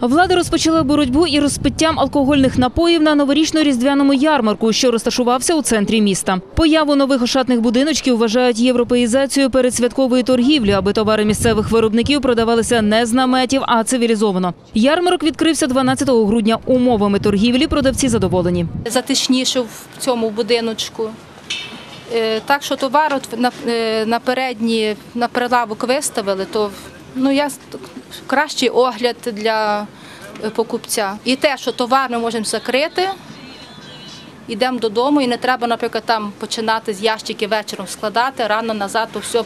Влада розпочала боротьбу із розпиттям алкогольних напоїв на новорічно-різдвяному ярмарку, що розташувався у центрі міста. Появу нових ошатних будиночків вважають європеїзацією передсвяткової торгівлі, аби товари місцевих виробників продавалися не з наметів, а цивілізовано. Ярмарок відкрився 12 грудня. Умовами торгівлі продавці задоволені. затишніше в цьому будиночку. Е, Так що товар е, на передні, на прилавок виставили, то ну, я, кращий огляд для е, покупця. І те, що товар ми можемо закрити, йдемо додому і не треба, наприклад, там починати з ящиків вечором складати, рано назад то все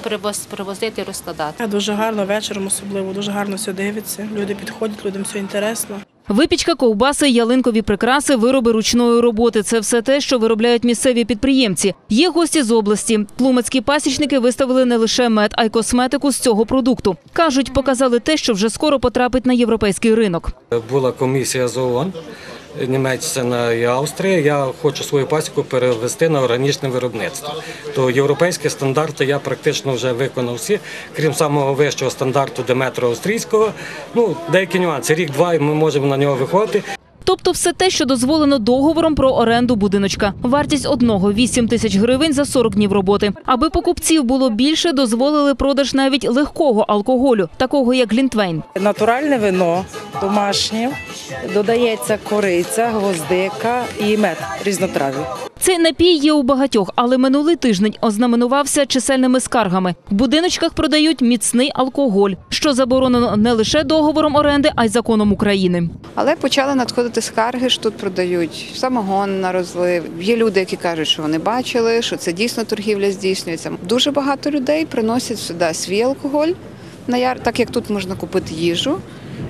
привозити і розкладати. Дуже гарно вечором особливо, дуже гарно все дивиться. Люди підходять, людям все інтересно. Випічка, ковбаси, ялинкові прикраси, вироби ручної роботи – це все те, що виробляють місцеві підприємці. Є гості з області. Тлумецькі пасічники виставили не лише мед, а й косметику з цього продукту. Кажуть, показали те, що вже скоро потрапить на європейський ринок. Була комісія з ООН, Німеччина і Австрія. Я хочу свою пасіку перевести на органічне виробництво. То європейські стандарти я практично вже виконав всі, крім самого вищого стандарту Деметра австрійського. Ну, деякі нюанси. Рік-два ми можемо на нього виходити. Тобто все те, що дозволено договором про оренду будиночка. Вартість одного – 8 тисяч гривень за 40 днів роботи. Аби покупців було більше, дозволили продаж навіть легкого алкоголю, такого як Глінтвейн. Натуральне вино домашнє, додається кориця, гвоздика і мед різнотрав'я. Цей напій є у багатьох, але минулий тиждень ознаменувався чисельними скаргами. В будиночках продають міцний алкоголь, що заборонено не лише договором оренди, а й законом України. Але почали надходити скарги, що тут продають самогон на розлив. Є люди, які кажуть, що вони бачили, що це дійсно торгівля здійснюється. Дуже багато людей приносять сюди свій алкоголь на яр, так як тут можна купити їжу.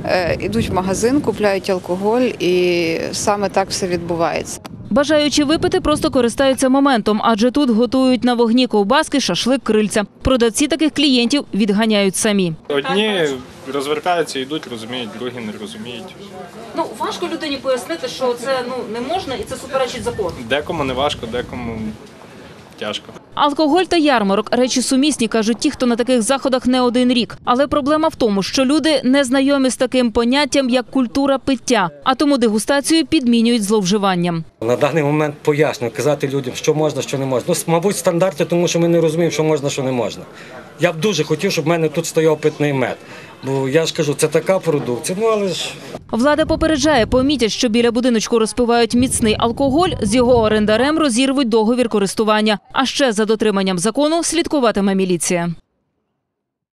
Е, Ідуть в магазин, купляють алкоголь, і саме так все відбувається. Бажаючи випити, просто користаються моментом, адже тут готують на вогні ковбаски, шашлик, крильця. Продавці таких клієнтів відганяють самі. Одні розвертаються, йдуть, розуміють, другі не розуміють. Ну важко людині пояснити, що це ну не можна і це суперечить закону. Декому не важко, декому тяжко. Алкоголь та ярмарок речі сумісні, кажуть ті, хто на таких заходах не один рік. Але проблема в тому, що люди не знайомі з таким поняттям, як культура пиття, а тому дегустацію підмінюють зловживанням. На даний момент пояснюю, казати людям, що можна, що не можна. Ну, мабуть, стандарти, тому що ми не розуміємо, що можна, що не можна. Я б дуже хотів, щоб в мене тут стояв питний мед. Бо я ж кажу, це така продукція. Ну але ж Влада попереджає, помітять, що біля будиночку розпивають міцний алкоголь, з його орендарем розірвуть договір користування. А ще за дотриманням закону слідкуватиме міліція.